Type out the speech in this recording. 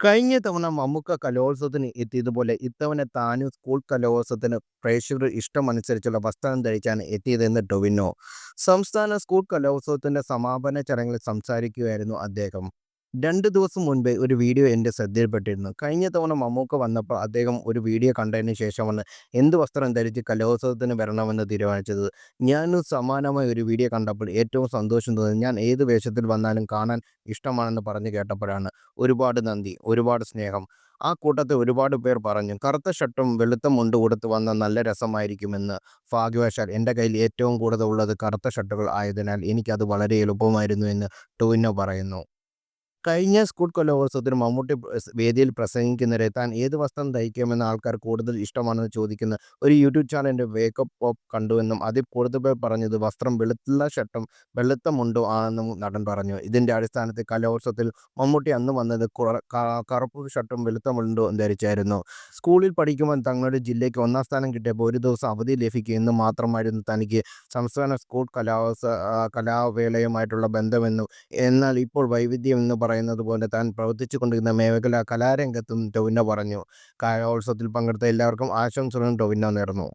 കഴിഞ്ഞ തവണ മമ്മൂക്ക കലോത്സവത്തിന് എത്തിയതുപോലെ ഇത്തവണ താനും സ്കൂൾ കലോത്സവത്തിന് പ്രേക്ഷകരുടെ ഇഷ്ടമനുസരിച്ചുള്ള വസ്ത്രം ധരിച്ചാണ് എത്തിയതെന്ന് ടൊവിനോ. സംസ്ഥാന സ്കൂൾ കലോത്സവത്തിന്റെ സമാപന ചടങ്ങിൽ സംസാരിക്കുകയായിരുന്നു അദ്ദേഹം. രണ്ട് ദിവസം മുൻപേ ഒരു വീഡിയോ എന്റെ ശ്രദ്ധയിൽപ്പെട്ടിരുന്നു. കഴിഞ്ഞ തവണ മമ്മൂക്ക വന്നപ്പോൾ അദ്ദേഹം ഒരു വീഡിയോ കണ്ടതിന് ശേഷം വന്ന് എന്ത് വസ്ത്രം ധരിച്ച് കലോത്സവത്തിന് വരണമെന്ന് തീരുമാനിച്ചത്. ഞാനും സമാനമായ ഒരു വീഡിയോ കണ്ടപ്പോൾ ഏറ്റവും സന്തോഷം തോന്നി ഞാൻ ഏത് വേഷത്തിൽ വന്നാലും കാണാൻ ഇഷ്ടമാണെന്ന് പറഞ്ഞു കേട്ടപ്പോഴാണ്. ഒരുപാട് നന്ദി, ഒരുപാട് സ്നേഹം. ആ കൂട്ടത്തെ ഒരുപാട് പേർ പറഞ്ഞു കറുത്ത ഷട്ടും വെളുത്ത മുണ്ട് കൊടുത്ത് വന്ന നല്ല രസമായിരിക്കുമെന്ന്. ഭാഗ്യവശാൽ എന്റെ കയ്യിൽ ഏറ്റവും കൂടുതൽ ഉള്ളത് കറുത്ത ഷർട്ടുകൾ ആയതിനാൽ എനിക്കത് വളരെ എളുപ്പമായിരുന്നു എന്ന് ടോവിനോ പറയുന്നു. കഴിഞ്ഞ സ്കൂൾ കലോത്സവത്തിന് മമ്മൂട്ടി വേദിയിൽ പ്രസംഗിക്കുന്നവരെ താൻ ഏത് വസ്ത്രം ധരിക്കണമെന്ന് ആൾക്കാർ കൂടുതൽ ഇഷ്ടമാണെന്ന് ചോദിക്കുന്ന ഒരു യൂട്യൂബ് ചാനലിന്റെ വേക്കപ്പ് പോപ്പ് കണ്ടുവെന്നും അതിൽ കൂടുതൽ പേർ പറഞ്ഞത് വസ്ത്രം വെളുത്തുള്ള ഷർട്ടും വെളുത്ത മുണ്ടോ ആണെന്നും നടൻ പറഞ്ഞു. ഇതിന്റെ അടിസ്ഥാനത്തിൽ കലോത്സവത്തിൽ മമ്മൂട്ടി അന്ന് വന്നത് കറുപ്പ് ഷർട്ടും വെളുത്ത മുണ്ടോ ധരിച്ചായിരുന്നു. സ്കൂളിൽ പഠിക്കുമ്പോൾ തങ്ങളുടെ ജില്ലയ്ക്ക് ഒന്നാം സ്ഥാനം കിട്ടിയപ്പോൾ ഒരു ദിവസം അവധി ലഭിക്കും എന്ന് മാത്രമായിരുന്നു തനിക്ക് സംസ്ഥാന സ്കൂൾ കലാവേളയുമായിട്ടുള്ള ബന്ധമെന്നും എന്നാൽ ഇപ്പോൾ വൈവിധ്യം എന്ന് പറയുന്നത് പോലെ താൻ പ്രവർത്തിച്ചു കൊണ്ടിരുന്ന മേഖല കലാരംഗത്തും ടൊവിനോ പറഞ്ഞു. കലോത്സവത്തിൽ പങ്കെടുത്ത എല്ലാവർക്കും ആശംസകളും ടൊവിനോ നേർന്നു.